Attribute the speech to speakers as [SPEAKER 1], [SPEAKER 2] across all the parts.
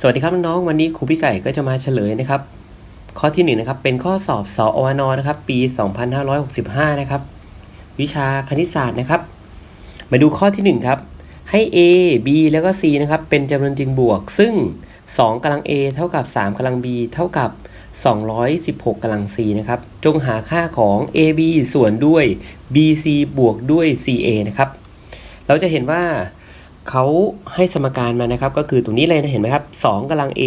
[SPEAKER 1] สวัสดีครับน้องๆวันนี้ครูพี่ไก่ก็จะมาเฉลยนะครับ ข้อที่1นงนะครับเป็นข้อสอบสอวนนะครับ ปี 2565 นะครับ วิชาคณิตศาสตร์นะครับ มาดูข้อที่ 1 ครับ ให้ a b แล้วก็ c นะครับ เป็นจำนวนจริงบวก ซึ่ง 2กำลัง a เท่ากับ 3กำลัง b เท่ากับ 216กำลัง c นะครับ จงหาค่าของ ab ส่วนด้วย bc บวกด้วย ca นะครับ เราจะเห็นว่า เขาให้สมการมานะครับ ก็คือตรงนี้เลยนะเห็นไหมครับ2กำลัง a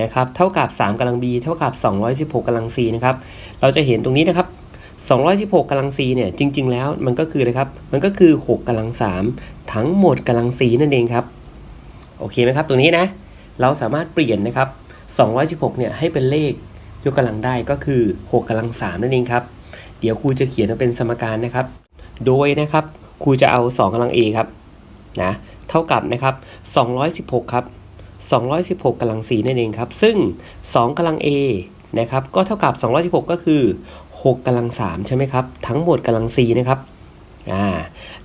[SPEAKER 1] นะครับเท่ากับ 3กำลัง b เท่ากับ 216กำลัง c นะครับเราจะเห็นตรงนี้นะครับ216กำลัง c เนี่ยจริง ๆ แล้วมันก็คืออะครับมันก็คือ 6กำลัง 3 ทั้งหมดกำลัง c นั่นเองครับโอเคไหมครับตรงนี้นะเราสามารถเปลี่ยนนะครับ216เนี่ยให้เป็นเลขยกกำลังได้ก็คือ 6กำลัง 3 นั่นเองครับเดี๋ยวครูจะเขียนมาเป็นสมการนะครับ โดยนะครับครูจะเอา 2กำลัง a ครับ นะเท่ากับนะครับ216ครับ216กำลัง4นั่นเองครับ ซึ่ง 2กำลัง a นะครับก็เท่ากับ 216 ก็คือ 6กำลัง3ใช่ไหมครับ ทั้งหมดกำลัง 4 นะครับอ่า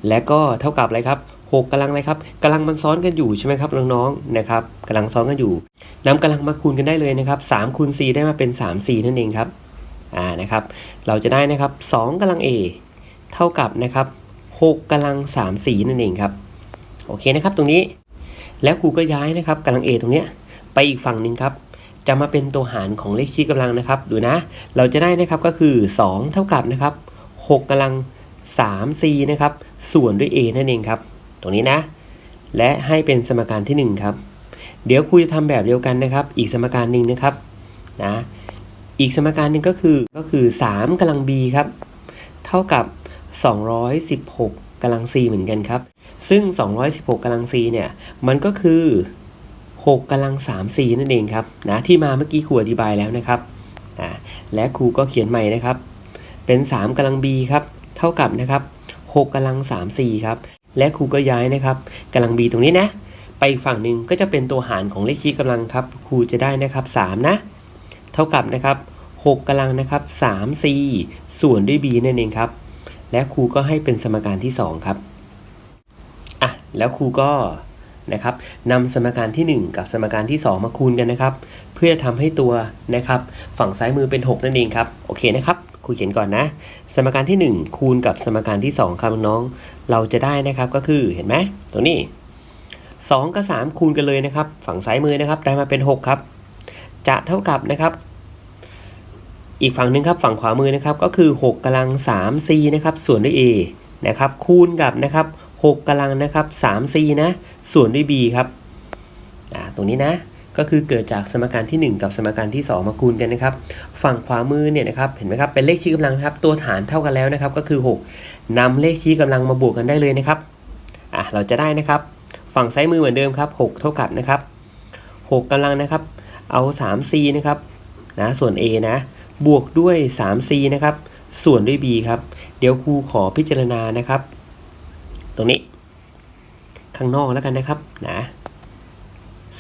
[SPEAKER 1] และก็เท่ากับอะไรครับ6กำลังอะไรครับกำลังมันซ้อนกันอยู่ใช่ไหมครับน้องๆนะครับกำลังซ้อนกันอยู่นำกำลังมาคูณกันได้เลยนะครับ3คูณ4ได้มาเป็น 3 4 นั่นเองครับอ่านะครับเราจะได้นะครับ2กำลัง a เท่ากับนะครับ6กำลัง3 4นั่นเองครับ โอเคนะครับตรงนี้ แล้วครูก็ย้ายนะครับกำลัง A ตรงเนี้ยไปอีกฝั่งหนึ่งครับ จะมาเป็นตัวหารของเลขชี้กำลังนะครับ ดูนะ เราจะได้นะครับก็คือ 2 เท่ากับนะครับ6กำลัง 3 c นะครับส่วนด้วย a นั่นเองครับ ตรงนี้นะ และให้เป็นสมการที่ 1 ครับ เดี๋ยวครูจะทำแบบเดียวกันนะครับ อีกสมการหนึ่งนะครับนะอีกสมการหนึ่งก็คือก็คือ 3กำลัง b ครับ เท่ากับ 216 กำลัง c เหมือนกันครับ ซึ่ง 216กำลัง c เนี่ย มันก็คือ 6กำลัง3 c นั่นเองครับนะที่มาเมื่อกี้ครูอธิบายแล้วนะครับนะและครูก็เขียนใหม่นะครับ เป็น 3กำลัง b ครับ เท่ากับนะครับ6กำลัง3 c ครับ และครูก็ย้ายนะครับกำลัง b ตรงนี้นะ ไปอีกฝั่งหนึ่งก็จะเป็นตัวหารของเลขชี้กำลังครับครูจะได้นะครับ3นะเท่ากับนะครับ6กำลังนะครับ3 c ส่วนด้วย b นั่นเองครับ และครูก็ให้เป็นสมการที่ 2 ครับอะแล้วครูก็นะครับนำสมการที่ 1 กับสมการที่ 2 มาคูณกันนะครับ เพื่อทำให้ตัวนะครับ ฝั่งซ้ายมือเป็น 6 นั่นเองครับโอเคนะครับครูเขียนก่อนนะ สมการที่ 1 คูณกับสมการที่ 2ครับน้องเราจะได้นะครับก็คือเห็นไหมตรงนี้ 2 กับ 3 คูณกันเลยนะครับ ฝั่งซ้ายมือนะครับได้มาเป็น 6 ครับ จะเท่ากับนะครับ อีกฝั่งหนึ่งครับฝั่งขวามือนะครับก็คือ 6กำลัง 3c นะครับส่วนด้วย a นะครับคูณกับนะครับ6กำลังนะครับ 3c นะส่วนด้วย b ครับอ่าตรงนี้นะก็คือเกิดจากสมการที่ 1 กับสมการที่ 2 มาคูณกันนะครับ ฝั่งขวามือเนี่ยนะครับเห็นไหมครับเป็นเลขชี้กำลังครับตัวฐานเท่ากันแล้วนะครับก็คือ 6นำเลขชี้กำลังมาบวกกันได้เลยนะครับอะเราจะได้นะครับ ฝั่งซ้ายมือเหมือนเดิมครับ 6 เท่ากับนะครับ 6กำลังนะครับ เอา 3c นะครับนะส่วน a นะ บวกด้วย 3c นะครับ ส่วนด้วย b ครับ เดี๋ยวครูขอพิจารณานะครับ ตรงนี้ ข้างนอกแล้วกันนะครับนะ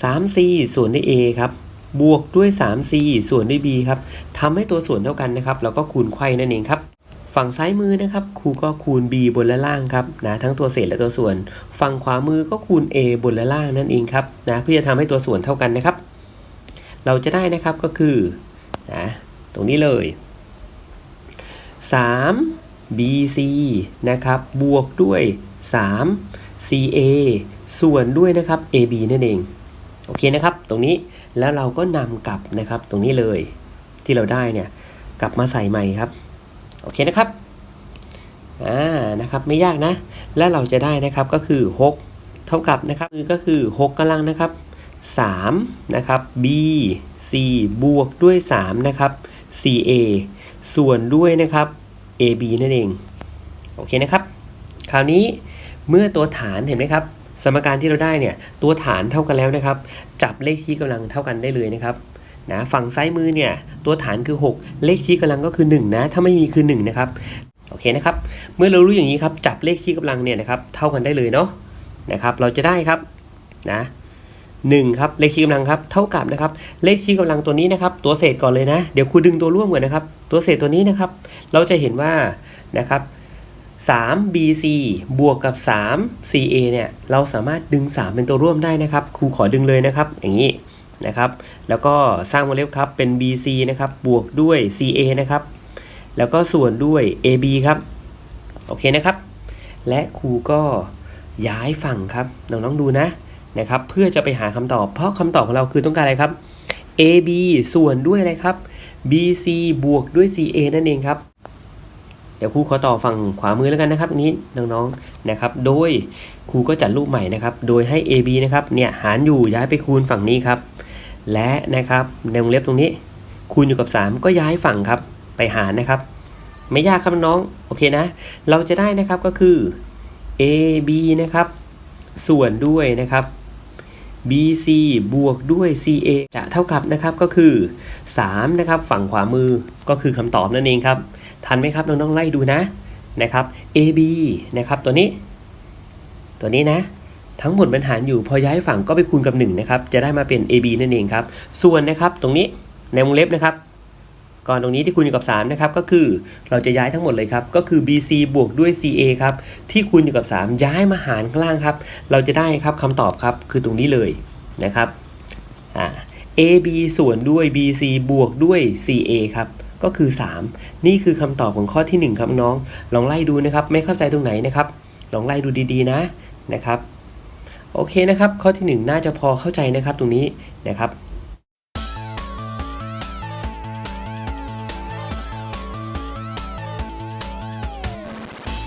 [SPEAKER 1] 3c ส่วนด้วย a ครับ บวกด้วย 3c ส่วนด้วย b ครับทำให้ตัวส่วนเท่ากันนะครับ แล้วก็คูณไขว้นั่นเองครับฝั่งซ้ายมือนะครับครูก็คูณ b บนและล่างครับนะทั้งตัวเศษและตัวส่วน ฝั่งขวามือก็คูณ a บนและล่างนั่นเองครับนะเพื่อจะทำให้ตัวส่วนเท่ากันนะครับ เราจะได้นะครับก็คือนะ ตรงนี้เลย 3 BC นะครับ บวกด้วย 3 CA ส่วนด้วยนะครับ AB นั่นเอง โอเคนะครับ ตรงนี้แล้วเราก็นำกลับนะครับ ตรงนี้เลยที่เราได้เนี่ย กลับมาใส่ใหม่ครับ โอเคนะครับ อ่า นะครับ ไม่ยากนะ แล้วเราจะได้นะครับก็คือ 6 เท่ากับนะครับก็คือ 6กำลังนะครับ3นะครับ B C บวกด้วย3นะครับ CA ส่วนด้วยนะครับ AB นั่นเอง โอเคนะครับ คราวนี้เมื่อตัวฐานเห็นไหมครับ สมการที่เราได้เนี่ยตัวฐานเท่ากันแล้วนะครับ จับเลขชี้กำลังเท่ากันได้เลยนะครับนะฝั่งซ้ายมือเนี่ยตัวฐานคือ 6 เลขชี้กำลังก็คือ 1 นะ ถ้าไม่มีคือ 1 นะครับโอเคนะครับ เมื่อเรารู้อย่างนี้ครับจับเลขชี้กำลังเนี่ยนะครับเท่ากันได้เลยเนาะนะครับ เราจะได้ครับนะ 1ครับเลขชี้กำลังครับเท่ากับนะครับเลขชี้กำลังตัวนี้นะครับ ตัวเศษก่อนเลยนะ เดี๋ยวครูดึงตัวร่วมก่อนนะครับ ตัวเศษตัวนี้นะครับ เราจะเห็นว่านะครับ 3 BC บวกกับ 3 CA เนี่ยเราสามารถดึง 3 เป็นตัวร่วมได้นะครับ ครูขอดึงเลยนะครับ อย่างนี้นะครับ แล้วก็สร้างวงเล็บครับเป็น BC นะครับบวกด้วย CA นะครับ แล้วก็ส่วนด้วย AB ครับโอเคนะครับ และครูก็ย้ายฝั่งครับน้องๆดูนะ นะครับ เพื่อจะไปหาคำตอบ เพราะคำตอบของเราคือต้องการอะไรครับ AB ส่วนด้วยอะไรครับ BC บวกด้วย CA นั่นเองครับ เดี๋ยวครูขอต่อฝั่งขวามือแล้วกันนะครับนี้น้องๆนะครับ โดยครูก็จัดรูปใหม่นะครับ โดยให้ AB นะครับเนี่ยหารอยู่ย้ายไปคูณฝั่งนี้ครับ และนะครับในวงเล็บตรงนี้ คูณอยู่กับ 3 ก็ย้ายฝั่งครับ ไปหารนะครับ ไม่ยากครับน้องโอเคนะ เราจะได้นะครับก็คือ AB นะครับ ส่วนด้วยนะครับ BC บวกด้วย CA จะเท่ากับนะครับก็คือ 3 นะครับ ฝั่งขวามือก็คือคำตอบนั่นเองครับ ทันไหมครับน้องๆไล่ดูนะนะครับ AB นะครับตัวนี้ ตัวนี้นะทั้งหมดมันหารอยู่พอย้ายฝั่งก็ไปคูณกับ1นะครับจะได้มาเป็น AB นั่นเองครับ ส่วนนะครับตรงนี้ในวงเล็บนะครับ ก่อนตรงนี้ที่คูณอยู่กับ3นะครับก็คือเราจะย้ายทั้งหมดเลยครับก็คือ BC บวกด้วย CA ครับที่คูณอยู่กับ 3 ย้ายมาหารข้างล่างครับ เราจะได้ครับคำตอบครับคือตรงนี้เลยนะครับอ่า AB ส่วนด้วย BC บวกด้วย CA ครับก็คือ 3 นี่คือคำตอบของข้อที่ 1 ครับน้อง ลองไล่ดูนะครับ ไม่เข้าใจตรงไหนนะครับ ลองไล่ดูดีๆนะนะครับ โอเคนะครับ ข้อที่ 1 น่าจะพอเข้าใจนะครับตรงนี้นะครับ